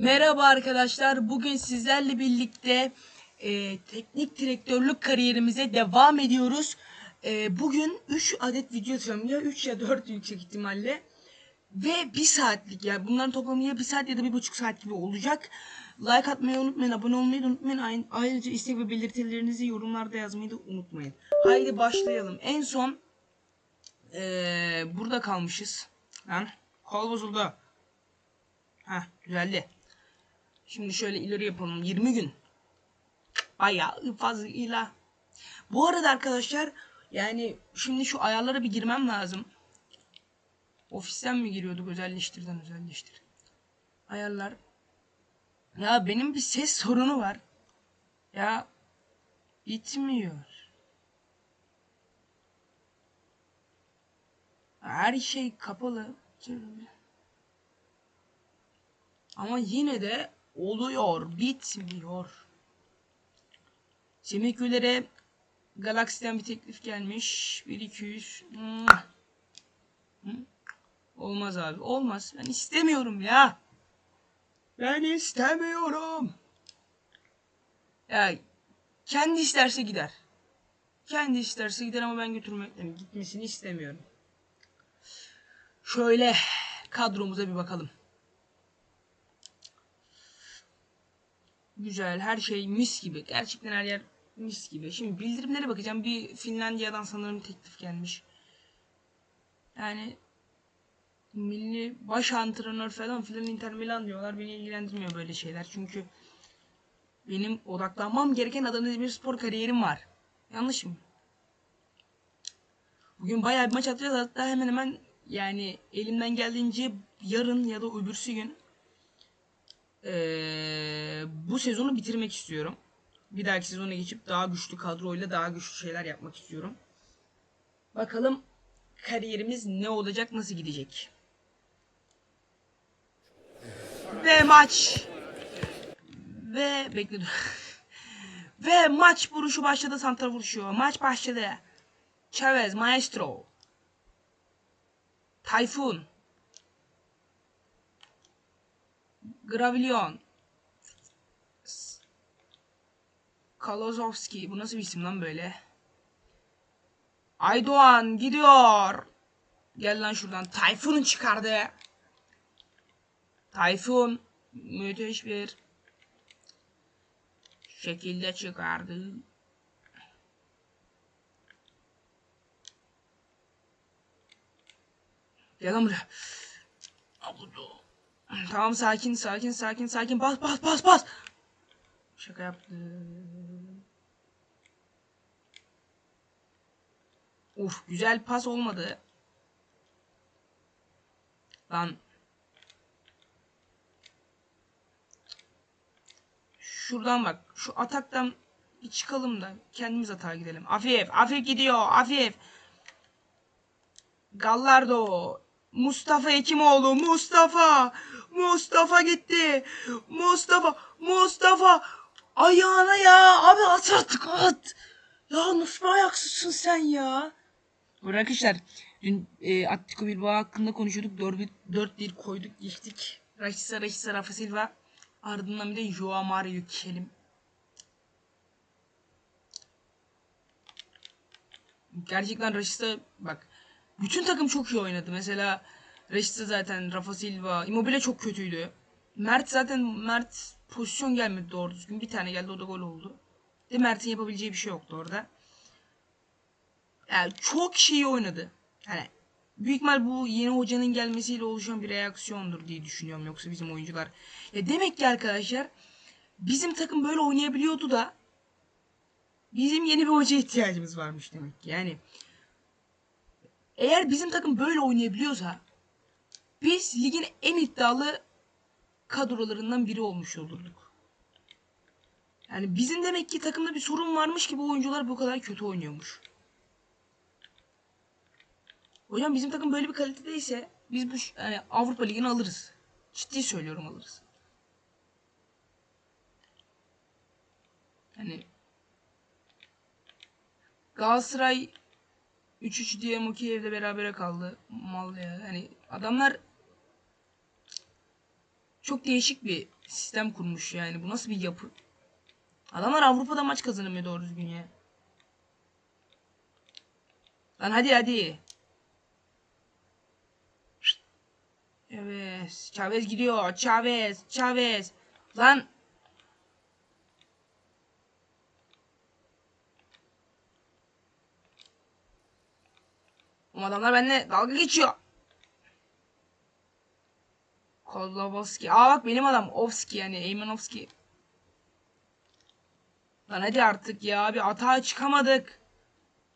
Merhaba arkadaşlar. Bugün sizlerle birlikte e, teknik direktörlük kariyerimize devam ediyoruz. E, bugün 3 adet video atıyorum. Ya 3 ya 4 yüksek ihtimalle. Ve 1 saatlik yani bunların toplamı ya 1 saat ya da 1,5 saat gibi olacak. Like atmayı unutmayın, abone olmayı da unutmayın. Ayrı- Ayrıca istek ve belirtilerinizi yorumlarda yazmayı da unutmayın. Haydi başlayalım. En son e, burada kalmışız. Lan kol bozuldu. Heh düzeldi. Şimdi şöyle ileri yapalım. 20 gün. Bayağı fazla. Bu arada arkadaşlar yani şimdi şu ayarlara bir girmem lazım. Ofisten mi giriyorduk özelleştirden özelleştir. Ayarlar. Ya benim bir ses sorunu var. Ya bitmiyor. Her şey kapalı. Ama yine de oluyor, bitmiyor. Semikülere Galaxy'den bir teklif gelmiş. 1200. Mwah. Hı? Olmaz abi. Olmaz. Ben istemiyorum ya. Ben istemiyorum. Ya kendi isterse gider. Kendi isterse gider ama ben götürmek gitmesini istemiyorum. Şöyle kadromuza bir bakalım. Güzel. Her şey mis gibi. Gerçekten her yer mis gibi. Şimdi bildirimlere bakacağım. Bir Finlandiya'dan sanırım teklif gelmiş. Yani milli baş antrenör falan filan Inter Milan diyorlar. Beni ilgilendirmiyor böyle şeyler. Çünkü benim odaklanmam gereken Adana Demirspor kariyerim var. Yanlış mı? Bugün bayağı bir maç atacağız. Hatta hemen hemen yani elimden geldiğince yarın ya da öbürsü gün ee, bu sezonu bitirmek istiyorum. Bir dahaki sezona geçip daha güçlü kadroyla daha güçlü şeyler yapmak istiyorum. Bakalım kariyerimiz ne olacak, nasıl gidecek. Ve maç. Ve bekle dur. Ve maç vuruşu başladı. Santra vuruşu. Maç başladı. Chavez, Maestro. Tayfun. Gravilion. Kalozovski. Bu nasıl bir isim lan böyle? Aydoğan gidiyor. Gel lan şuradan. Tayfun'un çıkardı. Tayfun. Müthiş bir şekilde çıkardı. Gel lan buraya. Abudu. Tamam sakin sakin sakin sakin bas bas bas bas. Şaka yaptım. Uf güzel pas olmadı. Lan. Şuradan bak. Şu ataktan bir çıkalım da kendimiz atağa gidelim. Afif. Afif gidiyor. Afif. Gallardo. Mustafa Ekimoğlu. Mustafa. Mustafa gitti. Mustafa. Mustafa. Ayağına ya. Abi at artık at. Ya nasıl bir ayaksızsın sen ya. Arkadaşlar dün e, Atletico Bilbao hakkında konuşuyorduk. 4-1 koyduk geçtik. Raşisa Raşisa Rafa Silva. Ardından bir de Joao Mario'yu geçelim. Gerçekten Raşisa bak bütün takım çok iyi oynadı. Mesela Raşisa zaten Rafa Silva, Immobile çok kötüydü. Mert zaten Mert pozisyon gelmedi doğru düzgün. Bir tane geldi o da gol oldu. De Mert'in yapabileceği bir şey yoktu orada. Yani çok iyi oynadı. Yani büyük ihtimal bu yeni hocanın gelmesiyle oluşan bir reaksiyondur diye düşünüyorum. Yoksa bizim oyuncular. Ya demek ki arkadaşlar bizim takım böyle oynayabiliyordu da bizim yeni bir hoca ihtiyacımız varmış demek ki. Yani eğer bizim takım böyle oynayabiliyorsa biz ligin en iddialı kadrolarından biri olmuş olurduk. Yani bizim demek ki takımda bir sorun varmış ki bu oyuncular bu kadar kötü oynuyormuş. Hocam bizim takım böyle bir kalitedeyse biz bu yani Avrupa Ligi'ni alırız. Ciddi söylüyorum alırız. Hani Galatasaray 3-3 diye Mukiyev'de berabere kaldı. Mal ya. Hani adamlar çok değişik bir sistem kurmuş yani. Bu nasıl bir yapı? Adamlar Avrupa'da maç kazanamıyor doğru düzgün ya. Lan hadi hadi. Evet. Chavez gidiyor. Chavez. Chavez. Lan. Bu adamlar benimle dalga geçiyor. Kolovski. Aa bak benim adam. Ovski yani. Eymanovski. Lan hadi artık ya. Bir atağa çıkamadık.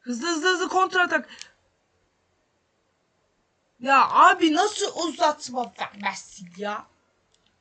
Hızlı hızlı hızlı kontra atak. Ya abi nasıl uzatma vermezsin ya.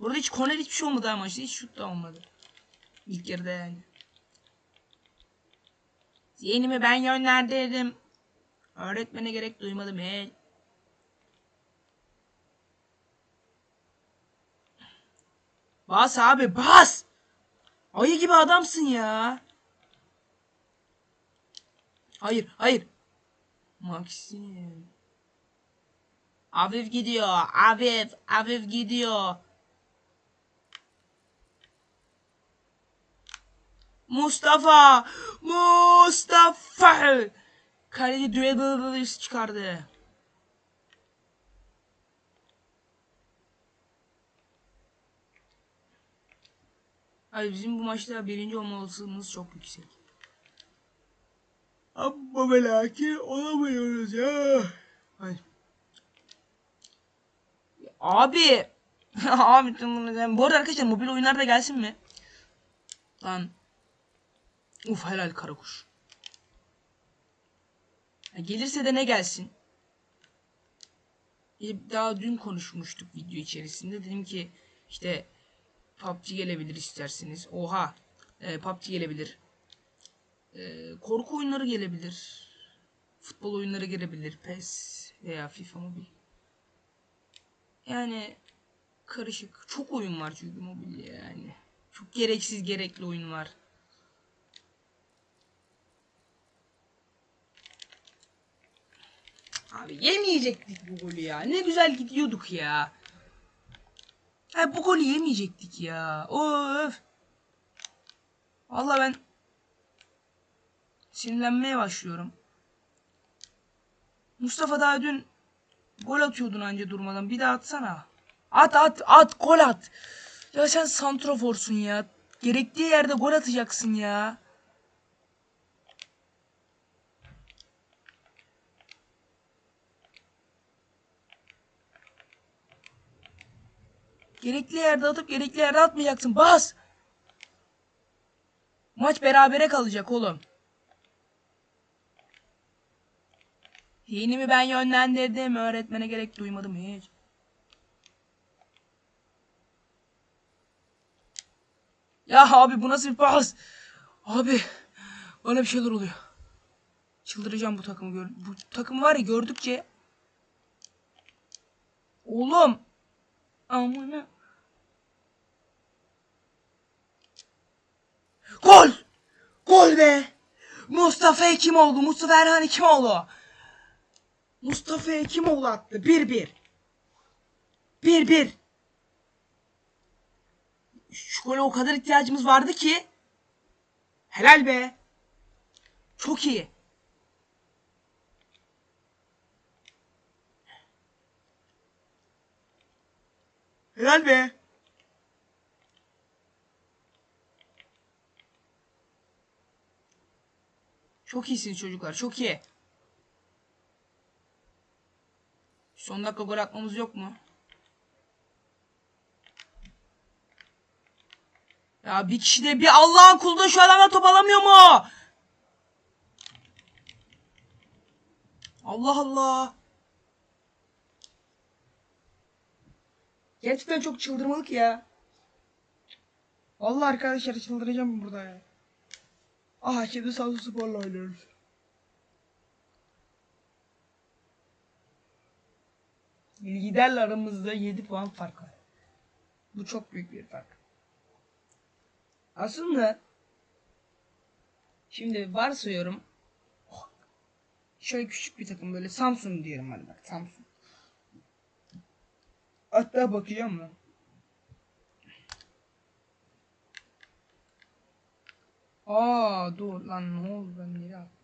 Burada hiç korner hiçbir şey olmadı ama maçta. Hiç şut da olmadı. İlk yarıda yani. Zihnimi ben yönlendirdim. Öğretmene gerek duymadım hey. Bas abi bas. Ayı gibi adamsın ya. Hayır hayır. Maxim. Afif gidiyor. Afif. Afif gidiyor. Mustafa. Mustafa. Kaleci dribble çıkardı. Ay bizim bu maçta birinci olma olasılığımız çok yüksek. Ama ve lakin olamıyoruz ya. Abi. Abi bu arada arkadaşlar mobil oyunlar da gelsin mi? Lan. Uf helal karakuş. Gelirse de ne gelsin? Daha dün konuşmuştuk video içerisinde. Dedim ki işte PUBG gelebilir isterseniz. Oha. E, PUBG gelebilir. E, korku oyunları gelebilir. Futbol oyunları gelebilir. PES veya FIFA Mobil. Yani karışık. Çok oyun var çünkü mobilde yani. Çok gereksiz gerekli oyun var. Abi yemeyecektik bu golü ya. Ne güzel gidiyorduk ya. Ha bu golü yemeyecektik ya. Of. Vallahi ben sinirlenmeye başlıyorum. Mustafa daha dün gol atıyordun anca durmadan. Bir daha atsana. At at at gol at. Ya sen santroforsun ya. Gerektiği yerde gol atacaksın ya. Gerekli yerde atıp gerekli yerde atmayacaksın. Bas. Maç berabere kalacak oğlum. Yeğenimi ben yönlendirdim. Öğretmene gerek duymadım hiç. Ya abi bu nasıl bir pas? Abi bana bir şeyler oluyor. Çıldıracağım bu takımı. Bu takım var ya gördükçe. Oğlum. Amına. Gol! Gol be! Mustafa Hekimoğlu, Mustafa Erhan Hekimoğlu. Mustafa Hekimoğlu attı. 1-1. 1-1. Şu gole o kadar ihtiyacımız vardı ki. Helal be. Çok iyi. Helal be. Çok iyisiniz çocuklar. Çok iyi. Son dakika gol atmamız yok mu? Ya bir kişi de bir Allah'ın kulu da şu adamla top alamıyor mu? Allah Allah. Gerçekten çok çıldırmalık ya. Vallahi arkadaşlar çıldıracağım burada ya. Aha şimdi Samsun Spor'la oynuyoruz. Liderle aramızda 7 puan fark var. Bu çok büyük bir fark. Aslında şimdi varsayıyorum şöyle küçük bir takım böyle Samsun diyelim hadi bak Samsun. Hatta bakacağım lan. Aa dur lan ne oldu ben nereye attım?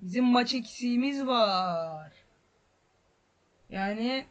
Bizim maç eksiğimiz var. Yani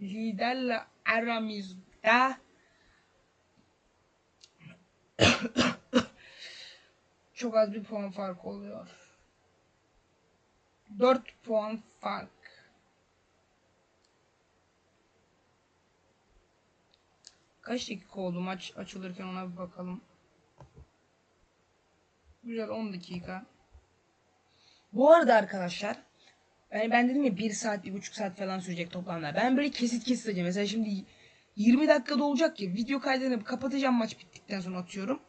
liderle aramızda çok az bir puan fark oluyor. 4 puan fark. Kaç dakika oldu maç açılırken ona bir bakalım. Güzel 10 dakika. Bu arada arkadaşlar yani ben dedim ya 1 saat, 1,5 saat falan sürecek toplamda. Ben böyle kesit kesit açacağım. Mesela şimdi 20 dakikada olacak ya. Video kaydını kapatacağım maç bittikten sonra atıyorum.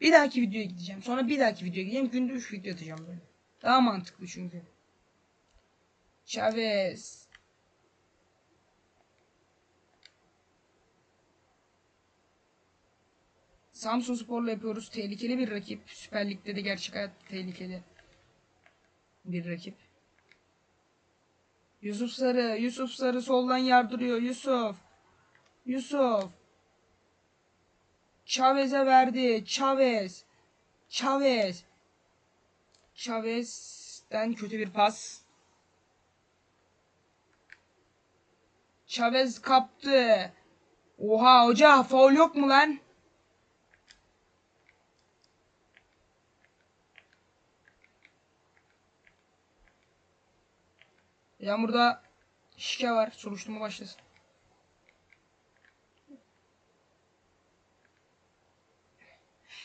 Bir dahaki videoya gideceğim. Sonra bir dahaki videoya gideceğim. Günde 3 video atacağım böyle. Daha mantıklı çünkü. Chavez. Samsun Spor'la yapıyoruz. Tehlikeli bir rakip. Süper Lig'de de gerçek hayat tehlikeli bir rakip. Yusuf Sarı, Yusuf Sarı soldan yardırıyor. Yusuf. Yusuf. Chavez'e verdi. Chavez. Chavez. Chavez'den kötü bir pas. Chavez kaptı. Oha hoca faul yok mu lan? Yağmurda şike var. Soruşturma başlasın.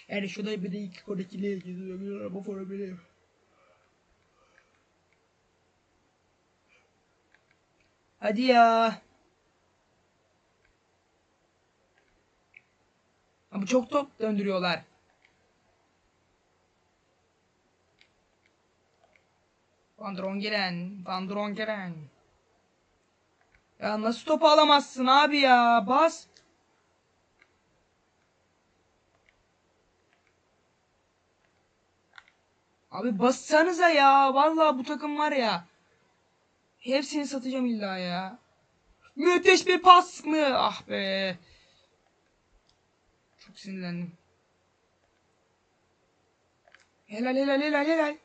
Yani şurada bir de iki konekiliğe gidiyor. Araba falan benim. Hadi ya. Ama çok top döndürüyorlar. Van Drongelen, Van Drongelen. Ya nasıl topu alamazsın abi ya? Bas. Abi bassanıza ya. Vallahi bu takım var ya. Hepsini satacağım illa ya. Müthiş bir pas mı? Ah be. Çok sinirlendim. Helal helal helal helal.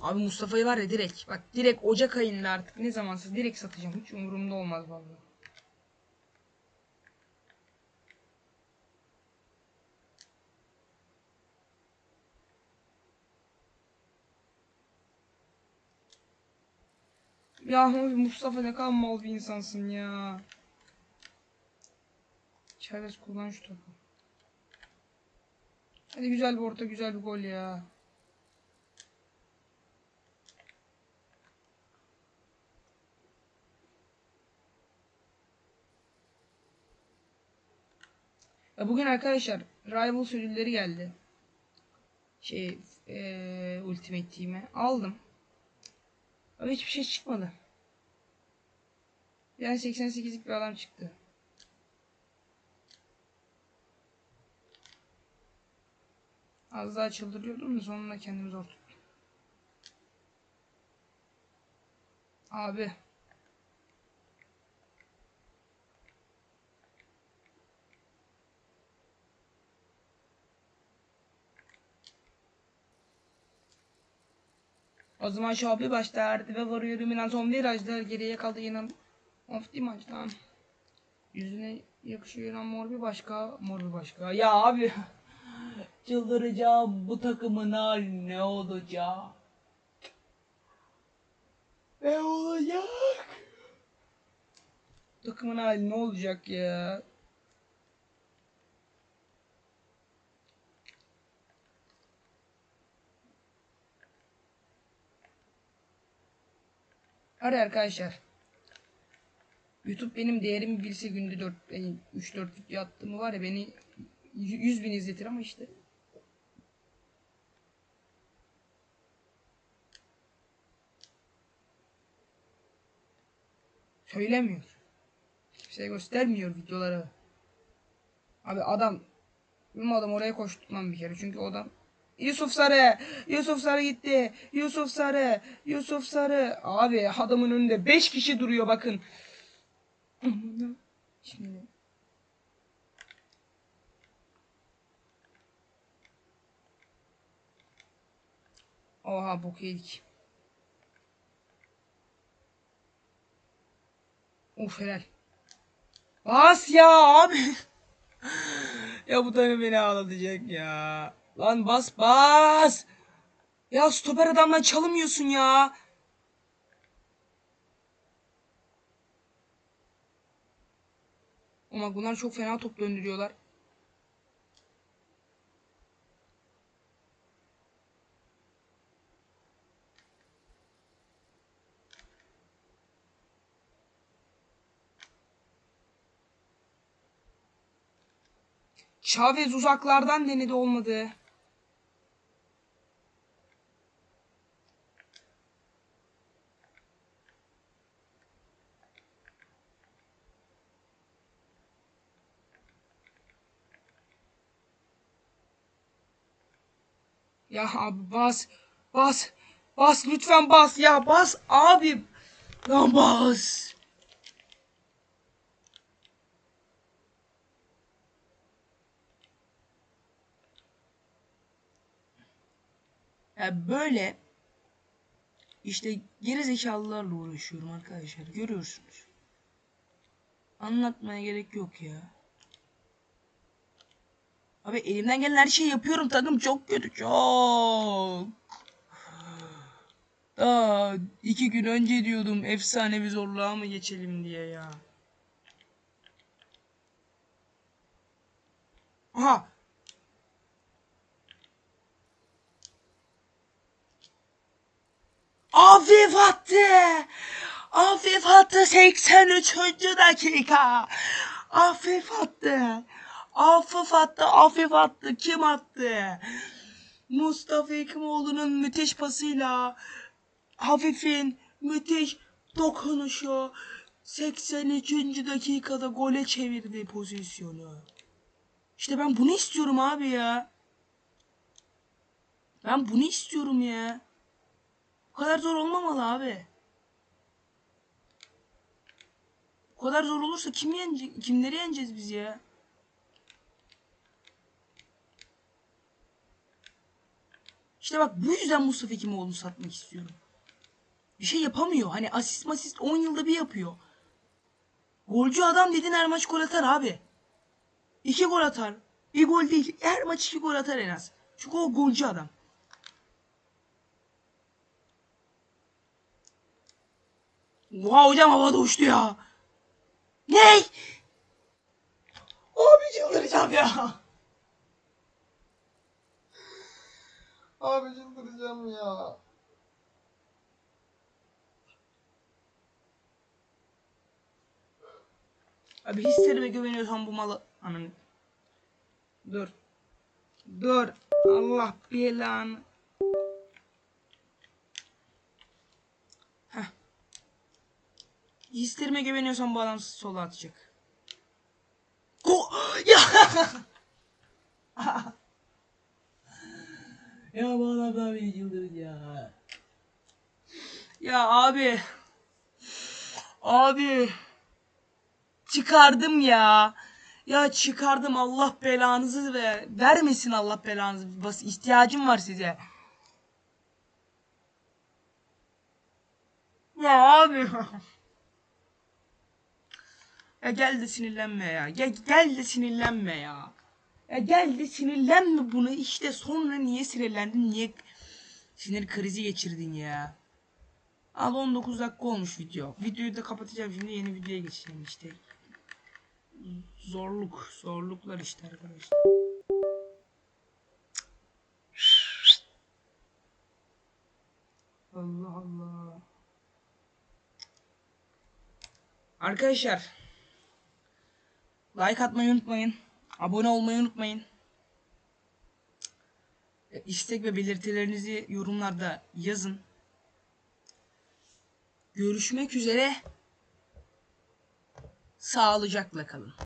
Abi Mustafa'yı var ya direkt bak direkt Ocak ayında artık ne zamansız direkt satacağım. Hiç umurumda olmaz vallahi. Ya Mustafa ne kadar mal bir insansın ya. Chavez kullan şu topu. Hadi güzel bir orta güzel bir gol ya. Bugün arkadaşlar Rivals ödülleri geldi. Şey eee Ultimate Team'e aldım. Ama hiçbir şey çıkmadı. Yani 88'lik bir adam çıktı. Az daha çıldırıyordum da sonunda kendimi zor tuttum. Abi. O zaman Şabi başlardı ve varıyor Milan son virajda geriye kaldı yine of di maçtan. Yüzüne yakışıyor yine mor bir başka mor bir başka. Ya abi çıldıracağım bu takımın hali ne olacak? Ne olacak? Takımın hali ne olacak ya? Hadi arkadaşlar. YouTube benim değerimi bilse günde 4 3-4 video attığımı var ya beni 100 bin izletir ama işte. Söylemiyor. Kimseye göstermiyor videoları. Abi adam benim adam oraya koşturmam bir kere çünkü o adam Yusuf Sarı. Yusuf Sarı gitti. Yusuf Sarı. Yusuf Sarı. Abi adamın önünde 5 kişi duruyor bakın. Şimdi. Oha bok yedik. Of helal. Bas ya abi. ya bu tane beni ağlatacak ya. Lan bas bas. Ya stoper adamdan çalımıyorsun ya. Ama bunlar çok fena top döndürüyorlar. Chavez uzaklardan denedi olmadı. Ya abi bas. Bas. Bas lütfen bas ya bas abi. Lan bas. Ya böyle işte geri zekalılarla uğraşıyorum arkadaşlar. Görüyorsunuz. Anlatmaya gerek yok ya. Abi elimden gelen her şeyi yapıyorum. Takım çok kötü. Çok. Aa, iki gün önce diyordum efsane bir zorluğa mı geçelim diye ya. Aha. Afif attı. Afif attı 83. dakika. Afif attı. Afif attı. Afif attı. Kim attı? Mustafa Hekimoğlu'nun müthiş pasıyla Hafif'in müthiş dokunuşu 83. dakikada gole çevirdi pozisyonu. İşte ben bunu istiyorum abi ya. Ben bunu istiyorum ya. Bu kadar zor olmamalı abi. Bu kadar zor olursa kim yenecek? Kimleri yeneceğiz biz ya? İşte bak bu yüzden Mustafa Hekimoğlu'nu satmak istiyorum. Bir şey yapamıyor. Hani asist masist 10 yılda bir yapıyor. Golcü adam dedin her maç gol atar abi. İki gol atar. Bir gol değil. Her maç iki gol atar en az. Çünkü o golcü adam. Oha hocam havada uçtu ya. Ne? Abi çıldıracağım ya. Abi çıldıracağım ya. Abi hislerime güveniyorsan bu malı... Ananı... Dur. Dur. Allah belanı. Hislerime güveniyorsan bu adam sola atacak. Go ya. ya bu adam da beni çıldıracak. Ya abi. Abi. Çıkardım ya. Ya çıkardım Allah belanızı ve vermesin Allah belanızı. Bas ihtiyacım var size. Ya abi. ya gel de sinirlenme ya. Gel, gel de sinirlenme ya. Ya gel de sinirlenme bunu. İşte sonra niye sinirlendin? Niye sinir krizi geçirdin ya? Al 19 dakika olmuş video. Videoyu da kapatacağım şimdi yeni videoya geçeceğim işte. Zorluk, zorluklar işte arkadaşlar. Allah Allah. Arkadaşlar like atmayı unutmayın. Abone olmayı unutmayın. E, İstek ve belirtilerinizi yorumlarda yazın. Görüşmek üzere. Sağlıcakla kalın.